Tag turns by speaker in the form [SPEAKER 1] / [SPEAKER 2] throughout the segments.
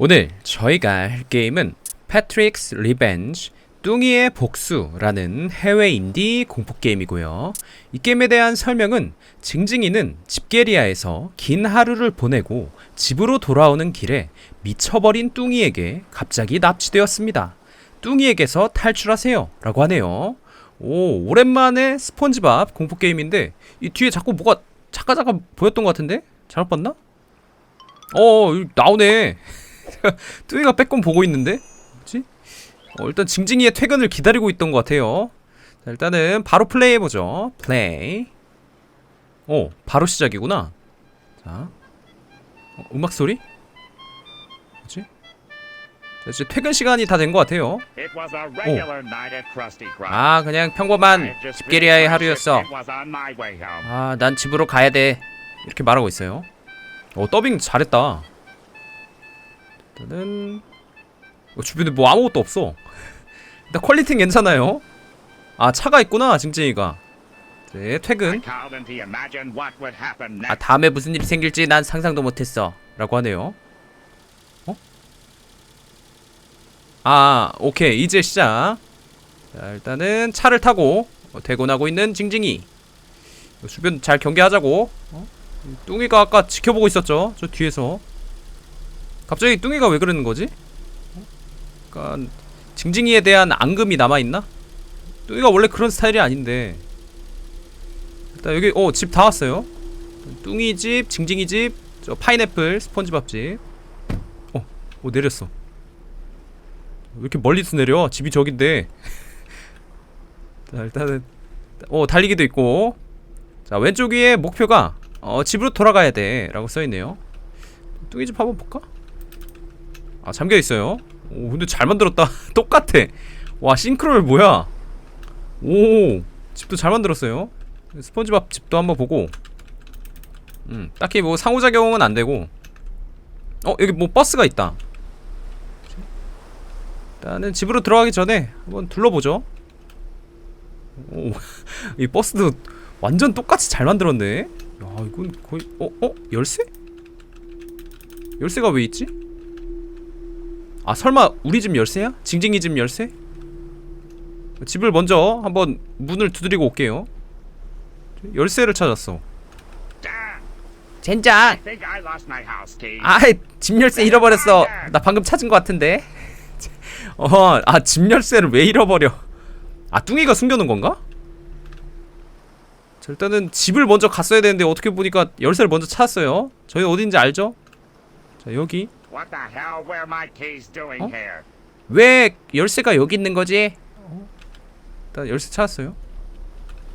[SPEAKER 1] 오늘 저희가 할 게임은 패트릭스 리벤지 뚱이의 복수라는 해외 인디 공포 게임이고요. 이 게임에 대한 설명은 징징이는 집게리아에서 긴 하루를 보내고 집으로 돌아오는 길에 미쳐버린 뚱이에게 갑자기 납치되었습니다. 뚱이에게서 탈출하세요 라고 하네요. 오 오랜만에 스폰지밥 공포 게임인데 이 뒤에 자꾸 뭐가 잠깐 잠깐 보였던 것 같은데 잘못 봤나? 어 나오네. 뚜이가 빼꼼 보고 있는데? 뭐지? 어, 일단 징징이의 퇴근을 기다리고 있던 것 같아요. 자, 일단은 바로 플레이 해보죠. 플레이. 오, 바로 시작이구나. 자, 어, 음악 소리? 뭐지? 자, 이제 퇴근 시간이 다 된 것 같아요.
[SPEAKER 2] Krab.
[SPEAKER 1] 아, 그냥 평범한 집게리아의 하루였어. 아, 난 집으로 가야 돼. 이렇게 말하고 있어요. 어, 더빙 잘했다. 일단은 어, 주변에 뭐 아무것도 없어. 일단 퀄리티는 괜찮아요. 아, 차가 있구나, 징징이가. 네, 퇴근. 아. 다음에 무슨 일이 생길지 난 상상도 못했어. 라고 하네요. 어? 아, 오케이. 이제 시작. 자, 일단은 차를 타고 어, 퇴근하고 있는 징징이. 주변 잘 경계하자고. 어? 이 뚱이가 아까 지켜보고 있었죠. 저 뒤에서. 갑자기 뚱이가 왜 그러는 거지? 어? 약간 징징이에 대한 앙금이 남아있나? 뚱이가 원래 그런 스타일이 아닌데. 일단 여기 어 집 다 왔어요. 뚱이 집, 징징이 집, 저 파인애플 스펀지밥 집. 어, 어 내렸어. 왜 이렇게 멀리서 내려? 집이 저긴데. 자 일단은 어 달리기도 있고. 자 왼쪽 위에 목표가 어 집으로 돌아가야 돼 라고 써 있네요. 뚱이 집 한번 볼까? 아 잠겨 있어요. 오 근데 잘 만들었다. 똑같아. 와 싱크로율 뭐야? 오 집도 잘 만들었어요. 스펀지밥 집도 한번 보고 음, 딱히 뭐 상호작용은 안 되고. 어, 여기 뭐 버스가 있다. 일단은 집으로 들어가기 전에 한번 둘러보죠. 오, 이 버스도 완전 똑같이 잘 만들었네. 야, 이건 거의 어, 어, 열쇠? 열쇠가 왜 있지? 아, 설마 우리 집 열쇠야? 징징이 집 열쇠? 집을 먼저 한번 문을 두드리고 올게요. 열쇠를 찾았어. 젠장. 아이 집 열쇠 잃어버렸어 나 방금 찾은 것 같은데 어아 집 열쇠를 왜 잃어버려 아 뚱이가 숨겨놓은 건가? 자 일단은 집을 먼저 갔어야 되는데 어떻게 보니까 열쇠를 먼저 찾았어요 저희 어딘지 알죠? 자 여기
[SPEAKER 2] What the hell were my keys doing
[SPEAKER 1] 어?
[SPEAKER 2] here?
[SPEAKER 1] 왜 열쇠가 여기 있는 거지? 일단 열쇠 찾았어요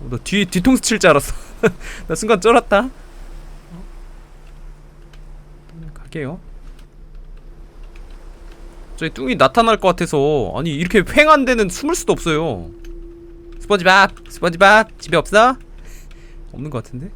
[SPEAKER 1] 어, 너 뒤, 뒤통수 칠 줄 알았어 나 순간 쫄았다 어? 갈게요 저기 뚱이 나타날 것 같아서 아니 이렇게 횡한 데는 숨을 수도 없어요 스펀지밥 스펀지밥 집에 없어? 없는 것 같은데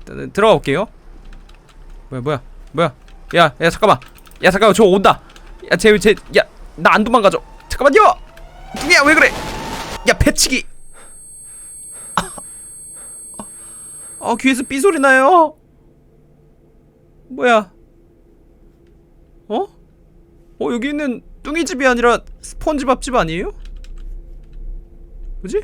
[SPEAKER 1] 일단은 들어가 볼게요 뭐야 뭐야 뭐야 야 야 잠깐만. 야 잠깐만. 저 온다. 야 쟤 쟤 야 나 안 도망가죠. 잠깐만요. 뚱이야 왜 그래? 야 배치기. 아, 아 귀에서 삐 소리 나요? 뭐야? 어? 어 여기 있는 뚱이 집이 아니라 스펀지밥 집 아니에요? 뭐지?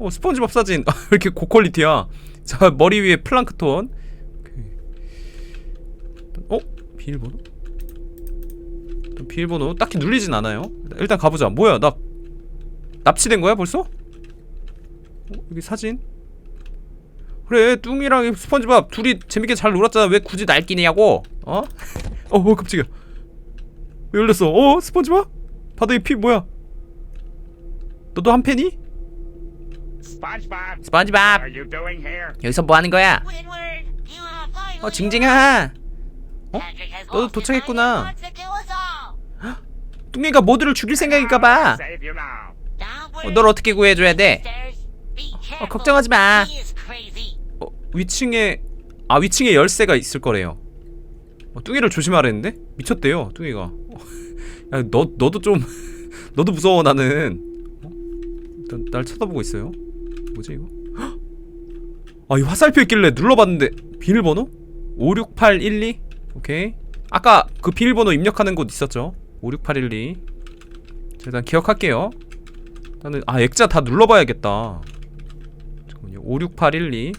[SPEAKER 1] 어 스펀지밥 사진. 아, 왜 이렇게 고퀄리티야? 자 머리 위에 플랑크톤 오케이. 어? 비밀번호? 일단 비밀번호 딱히 눌리진 않아요 일단 가보자 뭐야 나 납치된 거야 벌써? 어, 여기 사진 그래 뚱이랑 이 스펀지밥 둘이 재밌게 잘 놀았잖아 왜 굳이 날 끼냐고 어? 어, 어 깜짝이야 왜 열렸어 어 스펀지밥? 바닥에 피 뭐야 너도 한 팬이? 스펀지밥
[SPEAKER 2] here?
[SPEAKER 1] 여기서 뭐 하는 거야? 어 징징아 어? 너도 도착했구나. 뚱이가 모두를 죽일.
[SPEAKER 3] Don't
[SPEAKER 1] 어, 널 어떻게 구해줘야 돼? 어, 걱정하지 마. 어, 위층에 아 위층에 열쇠가 있을 거래요. 어, 뚱이를 조심하라는데 미쳤대요 뚱이가. 어, 야 너 너도 좀 너도 무서워 나는. 어? 일단 날 쳐다보고 있어요. 뭐지 이거? 헉! 아, 이 화살표 있길래 눌러봤는데 비밀번호 56812 오케이. 아까 그 비밀번호 입력하는 곳 있었죠? 56812 자, 일단 기억할게요. 나는 아 액자 다 눌러봐야겠다. 잠깐만요. 56812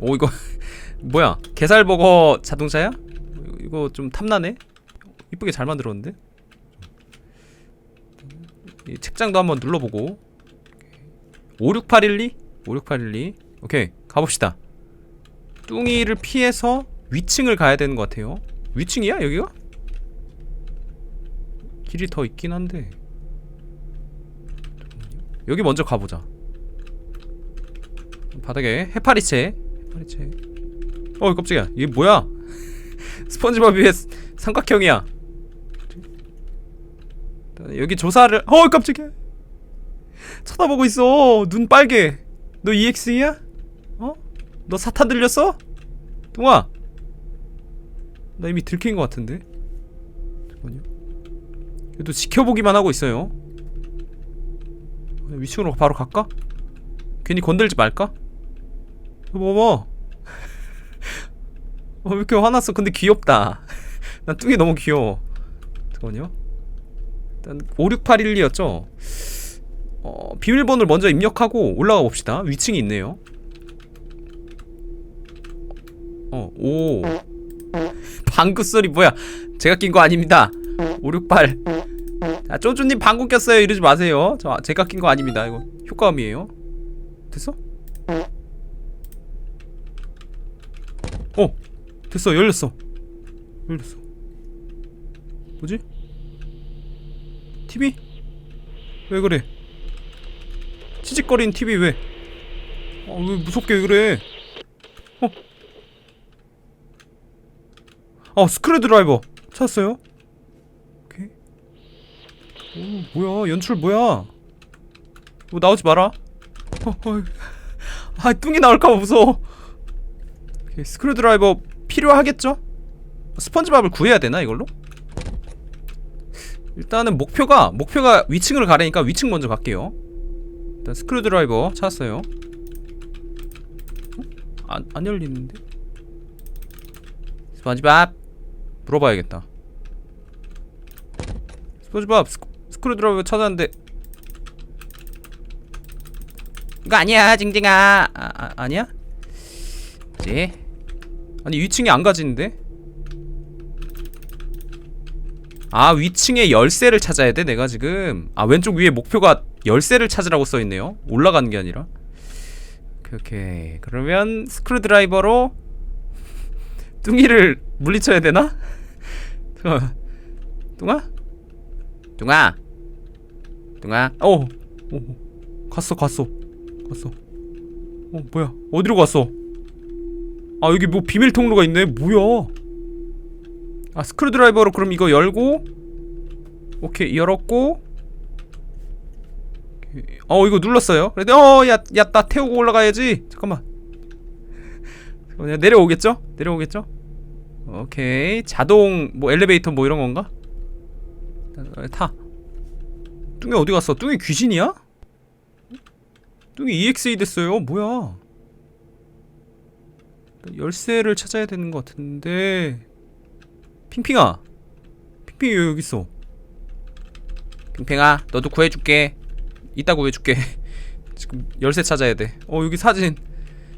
[SPEAKER 1] 오 이거 뭐야? 게살버거 자동차야? 이거 좀 탐나네? 이쁘게 잘 만들었는데? 이 책장도 한번 눌러보고. 56812 56812 오케이. 가봅시다. 뚱이를 피해서 위층을 가야 되는 것 같아요. 위층이야 여기가? 길이 더 있긴 한데. 여기 먼저 가보자. 바닥에 해파리채. 해파리채. 어 깜짝이야. 이게 뭐야? 스펀지밥 위에 삼각형이야. 여기 조사를 어 깜짝이야. 쳐다보고 있어. 눈 빨개. 너 EX이야? 어? 너 사탄 들렸어? 뚱아 나 이미 들킨 것 같은데? 잠깐만요. 그래도 지켜보기만 하고 있어요. 위층으로 바로 갈까? 괜히 건들지 말까? 봐봐 어, 왜 이렇게 화났어? 근데 귀엽다. 난 뚱이 너무 귀여워. 잠깐만요. 일단 56812였죠? 어, 비밀번호를 먼저 입력하고 올라가 봅시다. 위층이 있네요. 어, 오 방구 소리 뭐야 제가 낀 거 아닙니다 568 자, 쪼쭈님 방구 꼈어요 이러지 마세요 저 제가 낀 거 아닙니다 이거 효과음이에요 됐어? 어 됐어 열렸어 열렸어 뭐지? TV? 왜 그래? 치직거리는 TV 왜? 어, 왜 무섭게 왜 그래? 어? 어, 스크류 드라이버 찾았어요? 오케이. 오, 뭐야? 연출 뭐야? 뭐 나오지 마라. 어, 어. 아, 뚱이 나올까봐 무서워. 오케이, 스크류 드라이버 필요하겠죠? 스펀지밥을 구해야 되나 이걸로? 일단은 목표가 목표가 위층으로 가려니까 위층 먼저 갈게요. 일단 스크류 드라이버 찾았어요. 어? 안, 안 열리는데? 스펀지밥 물어봐야겠다. 스펀지밥 스크, 스크류 드라이버 찾았는데 이거 아니야 징징아 아, 아 아니야? 뭐지? 아니 위층에 안 가지는데? 아 위층에 열쇠를 찾아야 돼 내가 지금 아 왼쪽 위에 목표가 열쇠를 찾으라고 써있네요 올라가는 게 아니라 오케이 오케이 그러면 스크루드라이버로 뚱이를 물리쳐야 되나? 뚱아. 뚱아? 뚱아. 뚱아. 오, 오 갔어 갔어. 갔어. 어 뭐야? 어디로 갔어? 아 여기 뭐 비밀 통로가 있네? 뭐야? 아 스크루드라이버로 그럼 이거 열고 오케이 열었고. 오케이. 어 이거 눌렀어요. 그래도 어야야 나 태우고 올라가야지. 잠깐만. 내려오겠죠? 내려오겠죠 오케이. 자동 뭐 엘리베이터 뭐 이런 건가? 어, 타. 뚱이 어디 갔어? 뚱이 귀신이야? 뚱이 EXE 됐어요. 뭐야? 열쇠를 찾아야 되는 것 같은데. 핑핑아. 핑핑이 왜 여기 있어. 핑핑아 너도 구해줄게. 이따 구해줄게. 지금 열쇠 찾아야 돼어 여기 사진.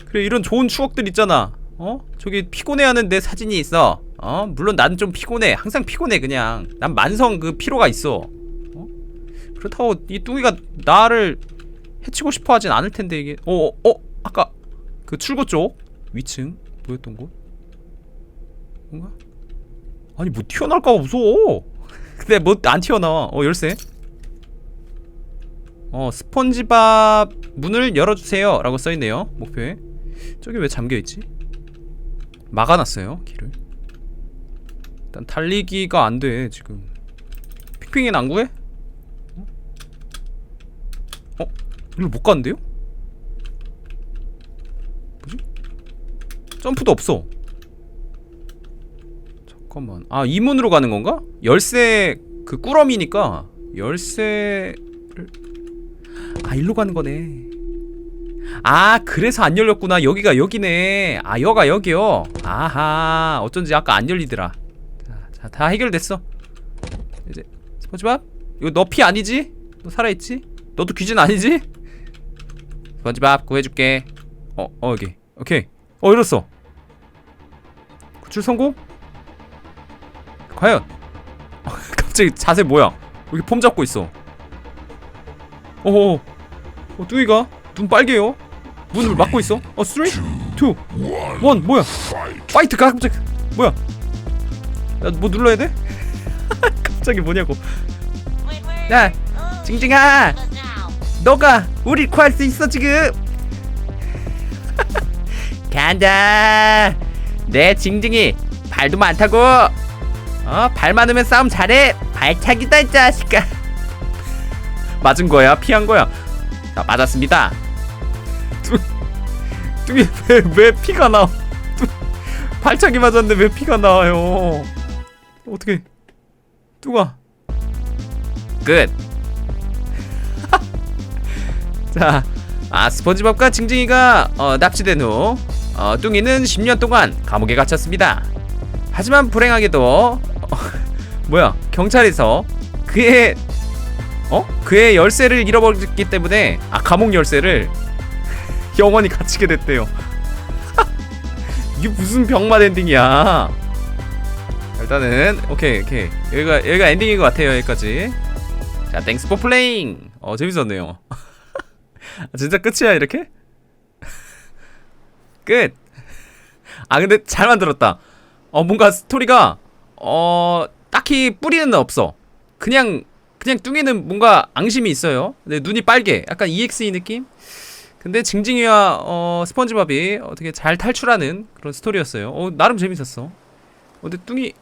[SPEAKER 1] 그래 이런 좋은 추억들 있잖아 어? 저기 피곤해하는 내 사진이 있어 어? 물론 난 좀 피곤해 항상 피곤해 그냥 난 만성 그 피로가 있어 어? 그렇다고 이 뚱이가 나를 해치고 싶어 하진 않을 텐데 이게 어? 어? 어? 아까 그 출구 쪽 위층 보였던 곳 뭔가? 아니 뭐 튀어나올까봐 무서워 근데 뭐 안 튀어나와 어 열쇠 어 스펀지밥 문을 열어주세요 라고 써있네요 목표에 저기 왜 잠겨있지? 막아놨어요 길을 일단 달리기가 안 돼 지금 핑핑이는 안 구해? 어? 어? 일로 못 가는데요? 뭐지? 점프도 없어 잠깐만 아 이 문으로 가는 건가? 열쇠 그 꾸러미니까 열쇠를 아 일로 가는 거네 아 그래서 안 열렸구나 여기가 여기네 아 여가 여기요 아하 어쩐지 아까 안 열리더라 자 자, 다 해결됐어. 이제 스펀지밥 이거 너 피 아니지? 너 살아있지? 너도 귀신 아니지? 스펀지밥 구해줄게. 어, 어 여기. 오케이. 어 이랬어. 구출 성공? 과연? 갑자기 자세 뭐야? 여기 폼 잡고 있어. 어어. 어 뚜이가 눈 빨개요. 문을 막고 있어. 어 3, 2, 1 뭐야? 파이트 갑자기 뭐야? 나 뭐 눌러야 돼? 갑자기 뭐냐고. 야, 징징아. 너가 우리 구할 수 있어 지금. 간다. 내 징징이 발도 많다고. 어, 발 많으면 싸움 잘해. 발차기다 이 자식아. 맞은 거야? 피한 거야? 자, 맞았습니다. 뚜, 뚜이 왜, 왜 피가 나? 뚜, 발차기 맞았는데 왜 피가 나와요? 어떻게? 뚜가 끝. 자, 아 스펀지밥과 징징이가 어, 납치된 후 어, 뚱이는 10년 동안 감옥에 갇혔습니다. 하지만 불행하게도 어, 뭐야 경찰에서 그의 어 그의 열쇠를 잃어버렸기 때문에 아 감옥 열쇠를 영원히 갇히게 됐대요. 이게 무슨 병맛 엔딩이야? 일단은 오케이 오케이 여기가 여기가 엔딩인 것 같아요 여기까지. 자 땡스 포 플레잉. 어 재밌었네요. 아, 진짜 끝이야 이렇게? 끝. 아 근데 잘 만들었다. 어 뭔가 스토리가 어 딱히 뿌리는 없어. 그냥 그냥 뚱이는 뭔가 앙심이 있어요. 근데 눈이 빨개. 약간 EXE 느낌? 근데 징징이와 어 스펀지밥이 어떻게 잘 탈출하는 그런 스토리였어요. 어 나름 재밌었어. 어, 근데 뚱이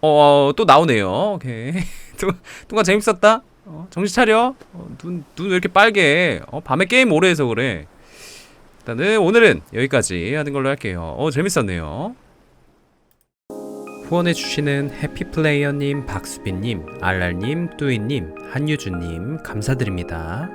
[SPEAKER 1] 어 또 나오네요. 오케이. 뚱 뚱아 재밌었다. 어, 정신 차려. 어, 눈, 눈 왜 이렇게 빨개? 어, 밤에 게임 오래 해서 그래. 일단은 오늘은 여기까지 하는 걸로 할게요. 어, 재밌었네요. 후원해주시는 해피플레이어님, 박수빈님, 알랄님, 뚜이님, 한유주님, 감사드립니다.